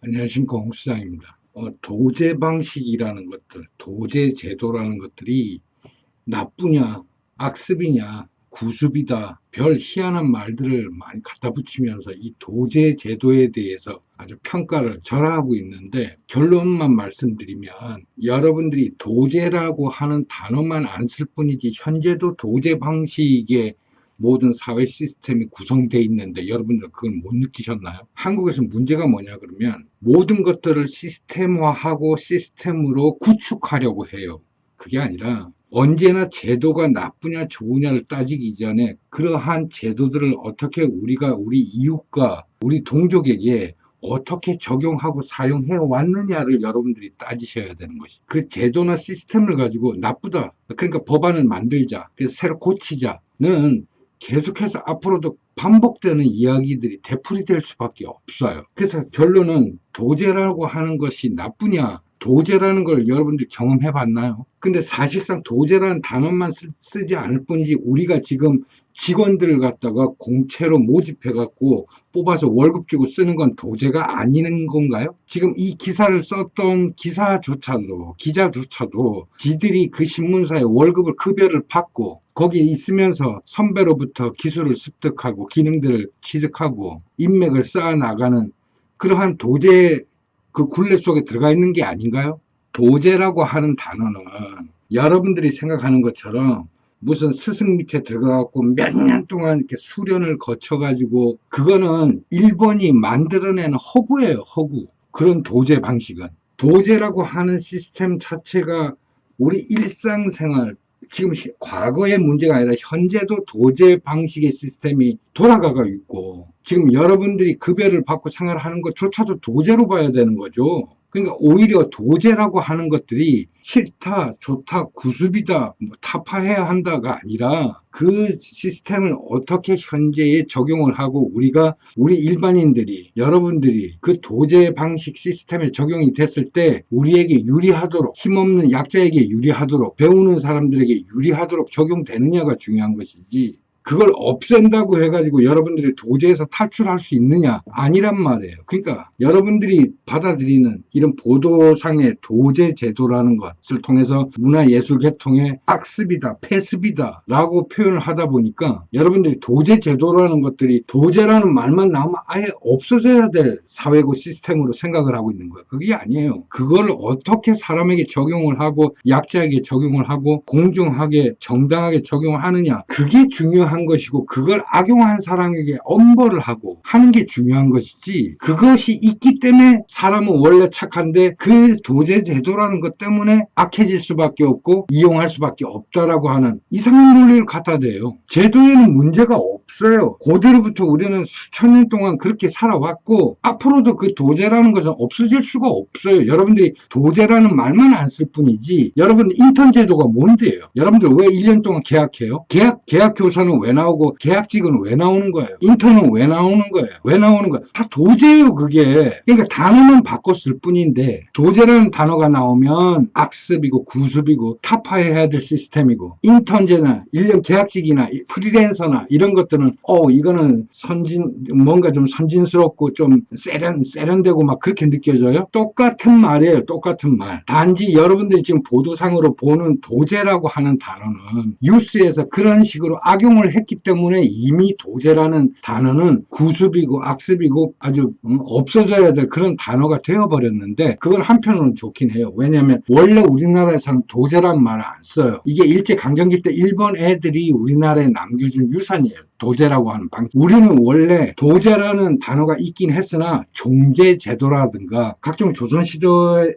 안녕하십니까 홍수장입니다. 어, 도제 방식이라는 것들, 도제 제도라는 것들이 나쁘냐, 악습이냐, 구습이다, 별 희한한 말들을 많이 갖다 붙이면서 이 도제 제도에 대해서 아주 평가를 절하하고 있는데 결론만 말씀드리면 여러분들이 도제라고 하는 단어만 안 쓸 뿐이지 현재도 도제 방식의 모든 사회 시스템이 구성되어 있는데 여러분들 그걸 못 느끼셨나요? 한국에서 문제가 뭐냐 그러면 모든 것들을 시스템화하고 시스템으로 구축하려고 해요. 그게 아니라 언제나 제도가 나쁘냐 좋으냐를 따지기 이전에 그러한 제도들을 어떻게 우리가 우리 이웃과 우리 동족에게 어떻게 적용하고 사용해 왔느냐를 여러분들이 따지셔야 되는 것이. 그 제도나 시스템을 가지고 나쁘다. 그러니까 법안을 만들자. 그래서 새로 고치자는 계속해서 앞으로도 반복되는 이야기들이 되풀이될 수밖에 없어요. 그래서 결론은 도제라고 하는 것이 나쁘냐, 도제라는 걸 여러분들 경험해 봤나요? 근데 사실상 도제라는 단어만 쓰, 지 않을 뿐이지 우리가 지금 직원들을 갖다가 공채로 모집해 갖고 뽑아서 월급 주고 쓰는 건 도제가 아닌 건가요? 지금 이 기사를 썼던 기사조차도 기자조차도 지들이 그 신문사에 월급을 급여를 받고 거기에 있으면서 선배로부터 기술을 습득하고 기능들을 취득하고 인맥을 쌓아 나가는 그러한 도제 그 굴레 속에 들어가 있는 게 아닌가요? 도제라고 하는 단어는 여러분들이 생각하는 것처럼 무슨 스승 밑에 들어가갖고 몇 년 동안 이렇게 수련을 거쳐가지고 그거는 일본이 만들어낸 허구예요, 허구. 그런 도제 방식은. 도제라고 하는 시스템 자체가 우리 일상생활, 지금 히- 과거의 문제가 아니라 현재도 도제 방식의 시스템이 돌아가고 있고 지금 여러분들이 급여를 받고 생활하는 것조차도 도제로 봐야 되는 거죠. 그러니까 오히려 도제라고 하는 것들이 싫다, 좋다, 구습이다, 뭐 타파해야 한다가 아니라 그 시스템을 어떻게 현재에 적용을 하고 우리가 우리 일반인들이 여러분들이 그 도제 방식 시스템에 적용이 됐을 때 우리에게 유리하도록 힘없는 약자에게 유리하도록 배우는 사람들에게 유리하도록 적용되느냐가 중요한 것이지 그걸 없앤다고 해가지고 여러분들이 도제에서 탈출할 수 있느냐? 아니란 말이에요. 그러니까 여러분들이 받아들이는 이런 보도상의 도제 제도라는 것을 통해서 문화예술 계통의 악습이다, 폐습이다 라고 표현을 하다 보니까 여러분들이 도제 제도라는 것들이 도제라는 말만 나오면 아예 없어져야 될 사회고 시스템으로 생각을 하고 있는 거예요. 그게 아니에요. 그걸 어떻게 사람에게 적용을 하고 약자에게 적용을 하고 공정하게 정당하게 적용을 하느냐 그게 중요한 것이고 그걸 악용한 사람에게 엄벌을 하고 하는 게 중요한 것이지 그것이 있기 때문에 사람은 원래 착한데 그 도제 제도라는 것 때문에 악해질 수밖에 없고 이용할 수밖에 없다라고 하는 이상한 논리를 갖다 대요. 제도에는 문제가 없어요. 고대로부터 우리는 수천 년 동안 그렇게 살아왔고 앞으로도 그 도제라는 것은 없어질 수가 없어요. 여러분들이 도제라는 말만 안 쓸 뿐이지 여러분 인턴 제도가 뭔데요? 여러분들 왜 1년 동안 계약해요? 계약 계약 교사는 왜 나오고 계약직은 왜 나오는 거예요? 인턴은 왜 나오는 거예요? 왜 나오는 거예요? 다 도제예요, 그게. 그러니까 단어만 바꿨을 뿐인데 도제라는 단어가 나오면 악습이고 구습이고 타파해야 될 시스템이고 인턴제나 1년 계약직이나 이 프리랜서나 이런 것들은 어 이거는 선진 뭔가 좀 선진스럽고 좀 세련 세련되고 막 그렇게 느껴져요. 똑같은 말이에요. 똑같은 말. 단지 여러분들이 지금 보도상으로 보는 도제라고 하는 단어는 뉴스에서 그런 식으로 악용을 했기 때문에 이미 도제라는 단어는 구습이고 악습이고 아주 음, 없어져야 될 그런 단어가 되어버렸는데 그걸 한편으로는 좋긴 해요. 왜냐하면 원래 우리나라에서는 도제란 말을 안 써요. 이게 일제 강점기 때 일본 애들이 우리나라에 남겨준 유산이에요. 도제라고 하는 방식. 우리는 원래 도제라는 단어가 있긴 했으나 종제 제도라든가 각종 조선 시대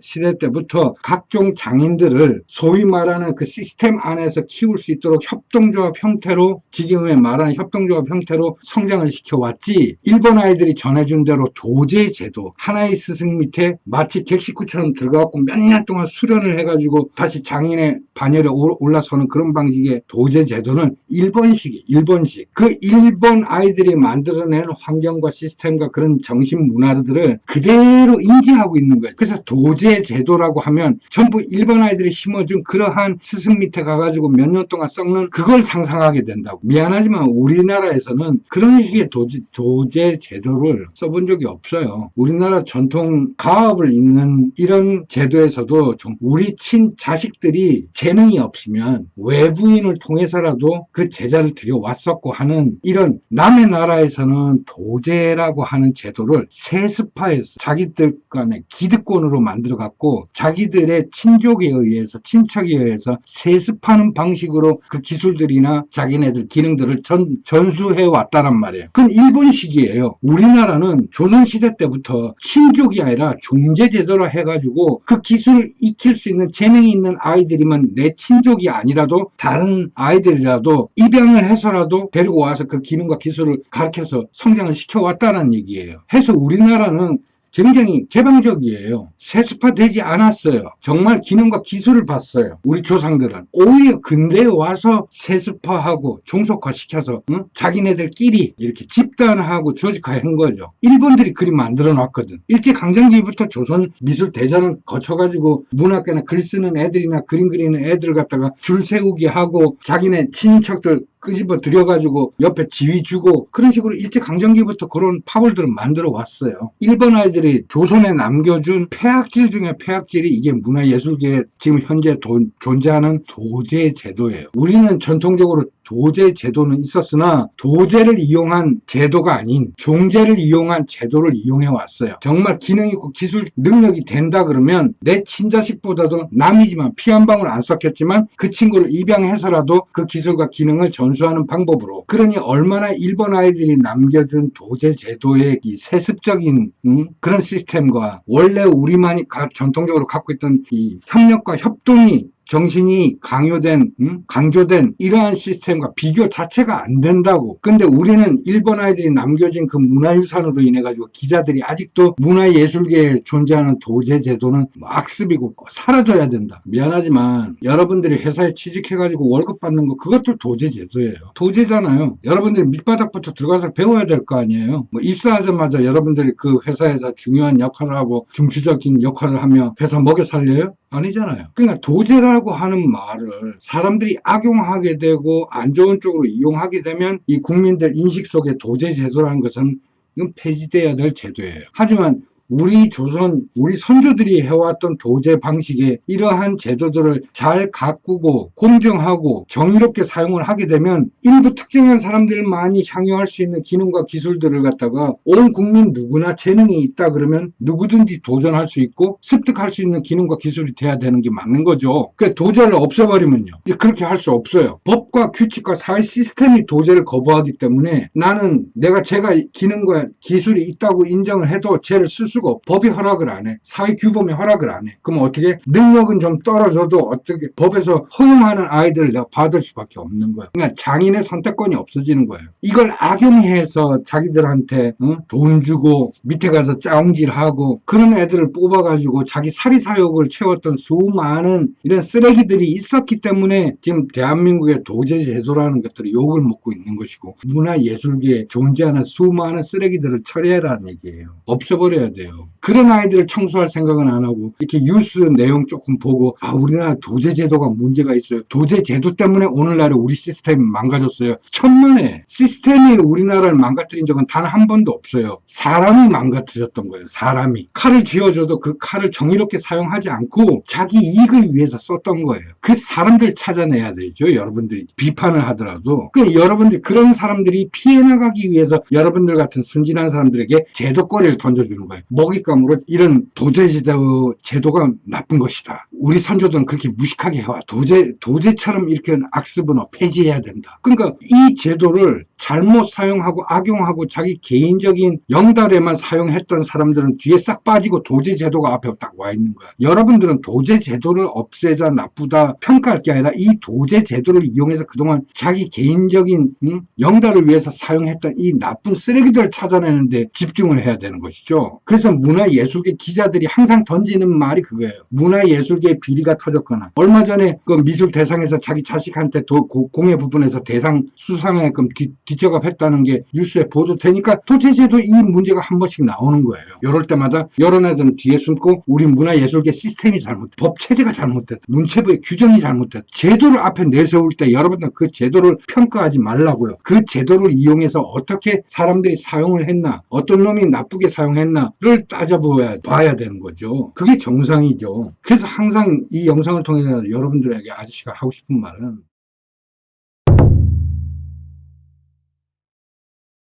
시대 때부터 각종 장인들을 소위 말하는 그 시스템 안에서 키울 수 있도록 협동조합 형태로 지금의 말하는 협동조합 형태로 성장을 시켜왔지 일본 아이들이 전해준 대로 도제 제도 하나의 스승 밑에 마치 객식구처럼 들어가갖고 몇 년 동안 수련을 해가지고 다시 장인의 반열에 올- 올라서는 그런 방식의 도제 제도는 일본식이 일본식 그그 일본 아이들이 만들어낸 환경과 시스템과 그런 정신 문화들을 그대로 인지하고 있는 거예요. 그래서 도제 제도라고 하면 전부 일본 아이들이 심어준 그러한 스승 밑에 가가지고 몇 년 동안 썩는 그걸 상상하게 된다고. 미안하지만 우리나라에서는 그런 식의 도제, 도제 제도를 써본 적이 없어요. 우리나라 전통 가업을 잇는 이런 제도에서도 좀 우리 친 자식들이 재능이 없으면 외부인을 통해서라도 그 제자를 들여왔었고 하는 이런 남의 나라에서는 도제라고 하는 제도를 세습화해서 자기들 간의 기득권으로 만들어 갖고 자기들의 친족에 의해서 친척에 의해서 세습하는 방식으로 그 기술들이나 자기네들 기능들을 전, 전수해 왔다란 말이에요. 그건 일본식이에요. 우리나라는 조선시대 때부터 친족이 아니라 중재제도로 해가지고 그 기술을 익힐 수 있는 재능이 있는 아이들이면 내 친족이 아니라도 다른 아이들이라도 입양을 해서라도 데리고 와서 그 기능과 기술을 가르쳐서 성장을 시켜왔다는 얘기예요. 해서 우리나라는 굉장히 개방적이에요. 세습화되지 않았어요. 정말 기능과 기술을 봤어요. 우리 조상들은. 오히려 근대에 와서 세습화하고 종속화시켜서 응? 자기네들끼리 이렇게 집단화하고 조직화한 거죠. 일본들이 그리 만들어 놨거든. 일제 강점기부터 조선 미술 대전을 거쳐가지고 문학계나 글 쓰는 애들이나 그림 그리는 애들 갖다가 줄 세우기 하고 자기네 친인척들 끄집어 들여가지고 옆에 지휘 주고 그런 식으로 일제강점기부터 그런 파벌들을 만들어 왔어요. 일본 아이들이 조선에 남겨준 폐악질 중에 폐악질이 이게 문화예술계에 지금 현재 도- 존재하는 도제 제도예요. 우리는 전통적으로 도제 제도는 있었으나 도제를 이용한 제도가 아닌 종제를 이용한 제도를 이용해 왔어요. 정말 기능 있고 기술 능력이 된다 그러면 내 친자식보다도 남이지만 피 한 방울 안 섞였지만 그 친구를 입양해서라도 그 기술과 기능을 전수하는 방법으로 그러니 얼마나 일본 아이들이 남겨준 도제 제도의 이 세습적인 음, 그런 시스템과 원래 우리만이 가- 전통적으로 갖고 있던 이 협력과 협동이 정신이 강요된, 음? 강조된 이러한 시스템과 비교 자체가 안 된다고. 근데 우리는 일본 아이들이 남겨진 그 문화유산으로 인해 가지고 기자들이 아직도 문화예술계에 존재하는 도제 제도는 악습이고 사라져야 된다. 미안하지만 여러분들이 회사에 취직해 가지고 월급 받는 거 그것도 도제 제도예요. 도제잖아요. 여러분들이 밑바닥부터 들어가서 배워야 될 거 아니에요. 뭐 입사하자마자 여러분들이 그 회사에서 중요한 역할을 하고 중추적인 역할을 하며 회사 먹여 살려요? 아니잖아요. 그러니까 도제라고 하는 말을 사람들이 악용하게 되고 안 좋은 쪽으로 이용하게 되면 이 국민들 인식 속에 도제 제도라는 것은 이건 폐지돼야 될 제도예요. 하지만 우리 조선, 우리 선조들이 해왔던 도제 방식의 이러한 제도들을 잘 가꾸고 공정하고 정의롭게 사용을 하게 되면 일부 특정한 사람들만이 향유할 수 있는 기능과 기술들을 갖다가 온 국민 누구나 재능이 있다 그러면 누구든지 도전할 수 있고 습득할 수 있는 기능과 기술이 돼야 되는 게 맞는 거죠. 그 도제를 없애버리면요. 그렇게 할 수 없어요. 법과 규칙과 사회 시스템이 도제를 거부하기 때문에 나는 내가 제가 기능과 기술이 있다고 인정을 해도 쟤를 쓸수 가 없. 법이 허락을 안 해. 사회 규범이 허락을 안 해. 그럼 어떻게 능력은 좀 떨어져도 어떻게 법에서 허용하는 아이들을 내가 받을 수밖에 없는 거야. 그러니까 장인의 선택권이 없어지는 거예요. 이걸 악용해서 자기들한테 어? 돈 주고 밑에 가서 짜웅질하고 그런 애들을 뽑아가지고 자기 사리사욕을 채웠던 수많은 이런 쓰레기들이 있었기 때문에 지금 대한민국의 도제 제도라는 것들이 욕을 먹고 있는 것이고 문화예술계에 존재하는 수많은 쓰레기들을 처리해라는 얘기예요. 없애버려야 돼요. 그런 아이들을 청소할 생각은 안 하고 이렇게 뉴스 내용 조금 보고 아 우리나라 도제 제도가 문제가 있어요. 도제 제도 때문에 오늘날의 우리 시스템이 망가졌어요. 천만에 시스템이 우리나라를 망가뜨린 적은 단 한 번도 없어요. 사람이 망가뜨렸던 거예요. 사람이 칼을 쥐어줘도 그 칼을 정의롭게 사용하지 않고 자기 이익을 위해서 썼던 거예요. 그 사람들 찾아내야 되죠. 여러분들이 비판을 하더라도 그 여러분들 그런 사람들이 피해 나가기 위해서 여러분들 같은 순진한 사람들에게 제도거리를 던져주는 거예요. 먹잇감으로 이런 도제제도 제도가 나쁜 것이다. 우리 선조들은 그렇게 무식하게 해와 도제 도제처럼 이렇게 악습은 폐지해야 된다. 그러니까 이 제도를 잘못 사용하고 악용하고 자기 개인적인 영달에만 사용했던 사람들은 뒤에 싹 빠지고 도제 제도가 앞에 딱 와 있는 거야. 여러분들은 도제 제도를 없애자 나쁘다 평가할 게 아니라 이 도제 제도를 이용해서 그동안 자기 개인적인 음, 영달을 위해서 사용했던 이 나쁜 쓰레기들을 찾아내는데 집중을 해야 되는 것이죠. 그래서 문화 문화예술계 기자들이 항상 던지는 말이 그거예요. 문화예술계 비리가 터졌거나 얼마 전에 그 미술 대상에서 자기 자식한테 도- 고- 공예 부분에서 대상 수상하게끔 뒤, 뒤처갑했다는 게 뉴스에 보도되니까 도대체도 이 문제가 한 번씩 나오는 거예요. 이럴 때마다 여러 애들은 뒤에 숨고 우리 문화예술계 시스템이 잘못됐다. 법 체제가 잘못됐다. 문체부의 규정이 잘못됐다. 제도를 앞에 내세울 때 여러분들 그 제도를 평가하지 말라고요. 그 제도를 이용해서 어떻게 사람들이 사용을 했나, 어떤 놈이 나쁘게 사용했나 를 따져봐야 봐야 되는 거죠. 그게 정상이죠. 그래서 항상 이 영상을 통해서 여러분들에게 아저씨가 하고 싶은 말은